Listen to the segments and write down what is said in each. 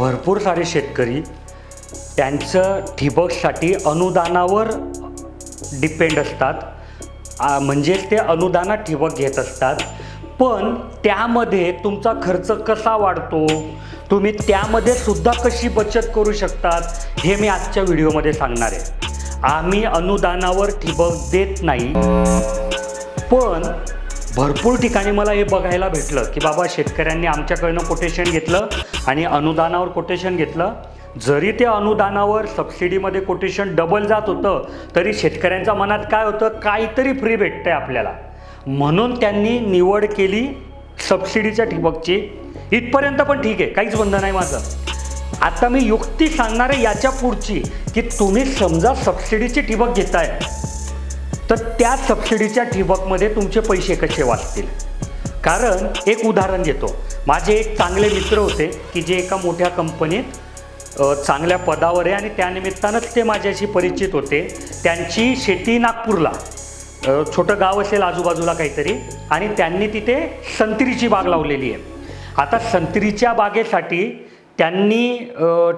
भरपूर सारे शेतकरी त्यांचं ठिबकसाठी अनुदानावर डिपेंड असतात. म्हणजेच ते अनुदानात ठिबक घेत असतात. पण त्यामध्ये तुमचा खर्च कसा वाढतो? तुम्ही त्यामध्ये सुद्धा कशी बचत करू शकतात? हे मी आजच्या व्हिडिओमध्ये सांगणार आहे. आम्ही अनुदानावर ठिबक देत नाही. पण भरपूर ठिकाणी मला हे बघायला भेटलं की बाबा शेतकऱ्यांनी आमच्याकडनं कोटेशन घेतलं आणि अनुदानावर कोटेशन घेतलं. जरी ते अनुदानावर सबसिडीमध्ये कोटेशन डबल जात होतं तरी शेतकऱ्यांच्या मनात काय होतं? काहीतरी फ्री भेटतंय आपल्याला. म्हणून त्यांनी निवड केली सबसिडीच्या ठिबकची. इथपर्यंत पण ठीक आहे काहीच बंधन नाही माझं. आता मी युक्ती सांगणार आहे याच्या पुढची की तुम्ही समजा सबसिडीची ठिबक घेताय तर त्या सबसिडीच्या ठिबकमध्ये तुमचे पैसे कसे वाचतील? कारण एक उदाहरण देतो. माझे एक चांगले मित्र होते की जे एका मोठ्या कंपनीत चांगल्या पदावर आहे आणि त्यानिमित्तानंच ते माझ्याशी परिचित होते. त्यांची शेती नागपूरला. छोटं गाव असेल आजूबाजूला काहीतरी आणि त्यांनी तिथे संत्रीची बाग लावलेली आहे. आता संत्रीच्या बागेसाठी त्यांनी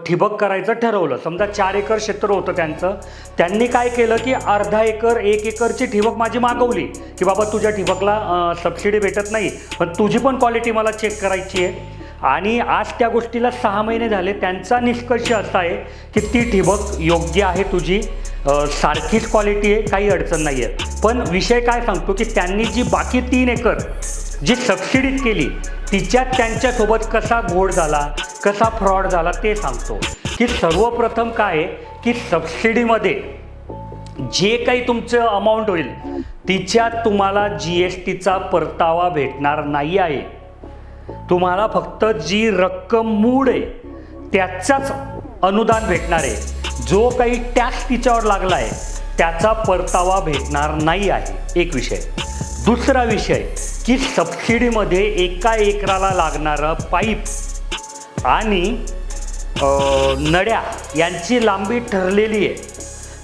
ठिबक करायचं ठरवलं. समजा चार एकर क्षेत्र होतं त्यांचं. त्यांनी काय केलं की अर्धा एकर एक एकरची ठिबक माझी मागवली की बाबा तुझ्या ठिबकला सबसिडी भेटत नाही पण तुझी पण क्वालिटी मला चेक करायची आहे. आणि आज त्या गोष्टीला सहा महिने झाले त्यांचा निष्कर्ष असा आहे की ती ठिबक योग्य आहे तुझी सारखीच क्वालिटी आहे काही अडचण नाही आहे पण विषय काय सांगतो की त्यांनी जी बाकी तीन एकर जी सबसिडीत केली तिच्यात त्यांच्यासोबत कसा घोड झाला कसा फ्रॉड झाला ते सांगतो. की सर्वप्रथम काय आहे की सबसिडीमध्ये जे काही तुमचं अमाऊंट होईल तिच्यात तुम्हाला जी एस टीचा परतावा भेटणार नाही आहे. तुम्हाला फक्त जी रक्कम मूळ आहे त्याचाच अनुदान भेटणार आहे. जो काही टॅक्स तिच्यावर लागला आहे त्याचा परतावा भेटणार नाही आहे. एक विषय. दुसरा विषय की सबसिडीमध्ये एका एकराला लागणारं पाईप आणि नड्या यांची लांबी ठरलेली आहे.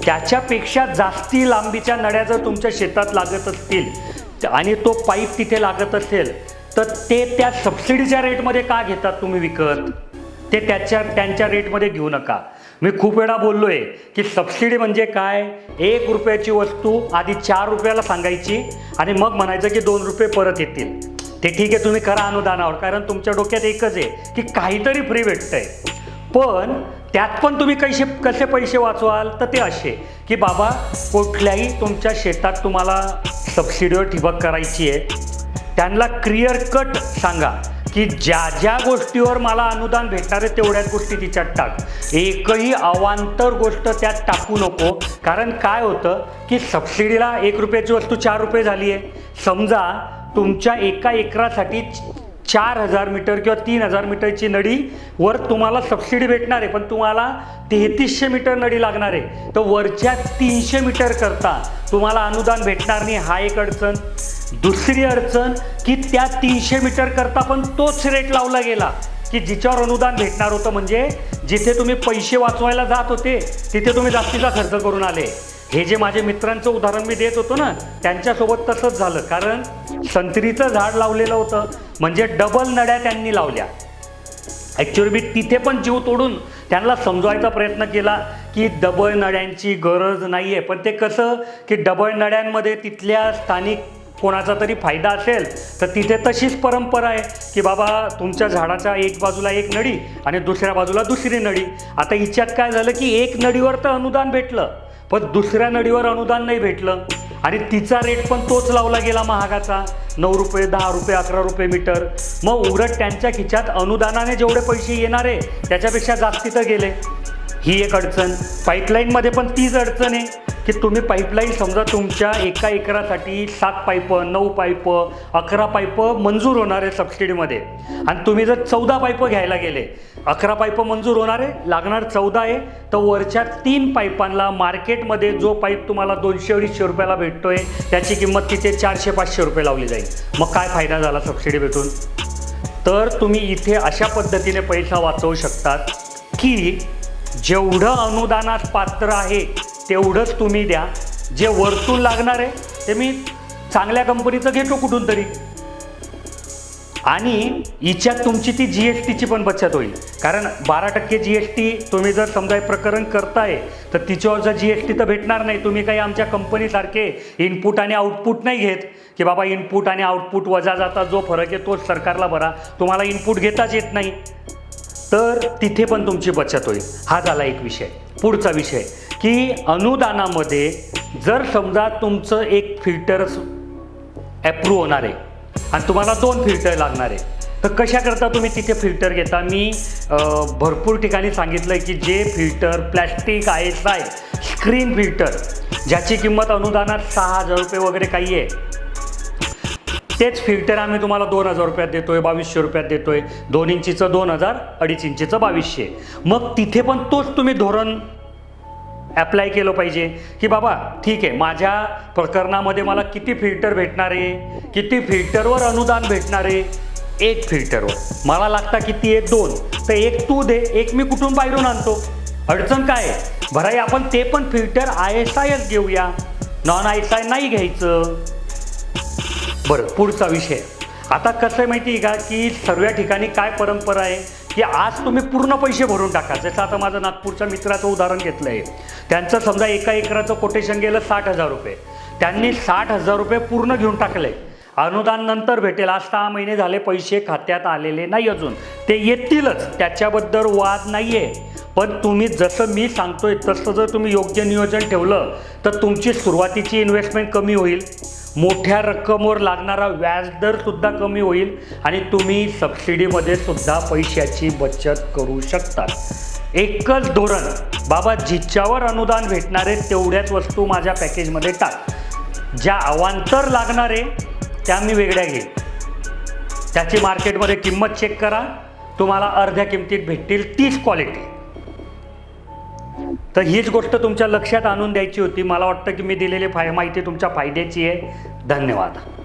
त्याच्यापेक्षा जास्ती लांबीच्या नड्या जर तुमच्या शेतात लागत असतील आणि तो पाईप तिथे लागत असेल तर ते त्या सबसिडीच्या रेटमध्ये का घेतात तुम्ही विकत? ते त्याच्या त्यांच्या रेटमध्ये घेऊ नका. मी खूप वेळा बोललो आहे की सबसिडी म्हणजे काय? एक रुपयाची वस्तू आधी चार रुपयाला सांगायची आणि मग म्हणायचं की दोन रुपये परत येतील. ते ठीक आहे तुम्ही करा अनुदानावर कारण तुमच्या डोक्यात एकच आहे की काहीतरी फ्री भेटतंय. पण त्यात पण तुम्ही कसे कसे पैसे वाचवाल? तर ते असे की बाबा कुठल्याही तुमच्या शेतात तुम्हाला सबसिडीवर ठिबक करायची आहे. त्यांना क्लिअर कट सांगा. की ज्या ज्या गोष्टीवर मला अनुदान भेटणार आहे तेवढ्याच गोष्टी तिच्यात टाक. एकही अवांतर गोष्ट त्यात टाकू नको. कारण काय होतं की सबसिडीला एक रुपयाची वस्तू चार रुपये झाली आहे समजा तुमच्या एका एकरासाठी चार हजार मीटर किंवा तीन हजार मीटरची नडी वर तुम्हाला सबसिडी भेटणार आहे पण तुम्हाला तेहतीसशे मीटर नडी लागणार आहे. तर वरच्या तीनशे मीटर करता तुम्हाला अनुदान भेटणार नाही. हा एक अडचण. दुसरी अडचण की त्या तीनशे मीटर करता पण तोच रेट लावला गेला की जिच्यावर अनुदान भेटणार होतं म्हणजे जिथे तुम्ही पैसे वाचवायला जात होते तिथे तुम्ही जास्तीचा खर्च करून आले. हे जे माझे मित्रांचं उदाहरण मी देत होतो ना त्यांच्यासोबत तसंच झालं. कारण संत्रीचं झाड लावलेलं होतं. म्हणजे डबल नड्या त्यांनी लावल्या. ॲक्च्युली मी तिथे पण जीव तोडून त्यांना समजवायचा प्रयत्न केला की डबल नड्यांची गरज नाही आहे पण ते कसं की डबल नड्यांमध्ये तिथल्या स्थानिक कोणाचा तरी फायदा असेल तर तिथे तशीच परंपरा आहे की बाबा तुमच्या झाडाच्या एक बाजूला एक नडी आणि दुसऱ्या बाजूला दुसरी नडी आता हिच्यात काय झालं की एक नडीवर तर अनुदान भेटलं पण दुसऱ्या नडीवर अनुदान नाही भेटलं. आणि तिचा रेट पण तोच लावला गेला महागाचा. नऊ रुपये दहा रुपये अकरा रुपये मीटर. मग उलट त्यांच्या खिच्यात अनुदानाने जेवढे पैसे येणार आहे त्याच्यापेक्षा जास्ती तर गेले. ही एक अडचण. पाईपलाईनमध्ये पण तीच अडचण आहे. की तुम्ही पाईपलाईन समजा तुमच्या एका एकरासाठी सात पाईप नऊ पाईप अकरा पाईप मंजूर होणार आहे सबसिडीमध्ये आणि तुम्ही जर चौदा पाईप घ्यायला गेले अकरा पाईप मंजूर होणार आहे लागणार चौदा आहे तर वरच्या तीन पाईपांना मार्केटमध्ये जो पाईप तुम्हाला दोनशे अडीचशे रुपयाला भेटतोय त्याची किंमत तिथे चारशे पाचशे रुपये लावली जाईल. मग काय फायदा झाला सबसिडी भेटून? तर तुम्ही इथे अशा पद्धतीने पैसा वाचवू शकतात की जेवढं अनुदानात पात्र आहे तेवढंच तुम्ही द्या. जे वरतून लागणार आहे ते मी चांगल्या कंपनीचं घेतो कुठून तरी. आणि हिच्यात तुमची ती जी एस टीची पण बचत होईल. कारण बारा टक्के जी एस टी तुम्ही जर समजा हे प्रकरण करताय तर तिच्यावर जर जी एस टी तर भेटणार नाही. तुम्ही काही आमच्या कंपनीसारखे इनपुट आणि आउटपुट नाही घेत. की बाबा इनपुट आणि आउटपुट वजा जाता जो फरक आहे तोच सरकारला भरा. तुम्हाला इनपुट घेताच येत नाही. तर तिथे पण तुमची बचत होईल. हा झाला एक विषय. पुढचा विषय. की अनुदानामध्ये जर समजा तुमचं एक फिल्टर ॲप्रूव्ह होणार आहे आणि तुम्हाला दोन फिल्टर लागणार आहे तर कशाकरता तुम्ही तिथे फिल्टर घेता? मी भरपूर ठिकाणी सांगितलं आहे की जे filter plastic I S I screen filter ज्याची किंमत अनुदानात सहा हजार रुपये वगैरे काही आहे. तेच फिल्टर आम्ही तुम्हाला दोन हजार रुपयात आहे बावीसशे रुपयात देतो आहे दोन इंचीचं दोन हजार अडीच इंचीचं बावीसशे. मग तिथे पण तोच तुम्ही धोरण ॲप्लाय केलं पाहिजे. की बाबा ठीक आहे माझ्या प्रकरणामध्ये मला किती फिल्टर भेटणार आहे? किती फिल्टरवर अनुदान भेटणार आहे? एक फिल्टरवर मला लागता किती आहे? दोन. तर एक तू दे एक मी कुठून बाहेरून आणतो? अडचण काय आहे? भराई आपण ते पण फिल्टर आय एस आयच घेऊया. नॉन आय एस आय नाही घ्यायचं. बरं पुढचा विषय. आता कसं आहे माहिती आहे का? की सर्व ठिकाणी काय परंपरा आहे? की आज तुम्ही पूर्ण पैसे भरून टाका. जसं आता माझं नागपूरच्या मित्राचं उदाहरण घेतलं आहे त्यांचं समजा एका एकराचं कोटेशन गेलं साठ हजार रुपये. त्यांनी साठ हजार रुपये पूर्ण घेऊन टाकले. अनुदान नंतर भेटेल. आज सहा महिने झाले पैसे खात्यात आलेले नाही अजून. ते येतीलच. त्याच्याबद्दल वाद नाही आहे पण तुम्ही जसं मी सांगतोय तसं जर तुम्ही योग्य नियोजन ठेवलं तर तुमची सुरुवातीची इन्व्हेस्टमेंट कमी होईल. मोठ्या रक्कमवर लागणारा व्याजदरसुद्धा कमी होईल आणि तुम्ही सबसिडीमध्ये सुद्धा पैशाची बचत करू शकता एकच धोरण बाबा जिच्यावर अनुदान भेटणार आहे तेवढ्याच वस्तू माझ्या पॅकेजमध्ये टाक. ज्या अवांतर लागणार आहे त्या मी वेगळ्या घेईन. त्याची मार्केटमध्ये किंमत चेक करा. तुम्हाला अर्ध्या किमतीत भेटतील तीच क्वालिटी तर हीच गोष्ट तुमच्या लक्षात आणून द्यायची होती. मला वाटतं की मी दिलेली फाय माहिती तुमच्या फायद्याची आहे. धन्यवाद.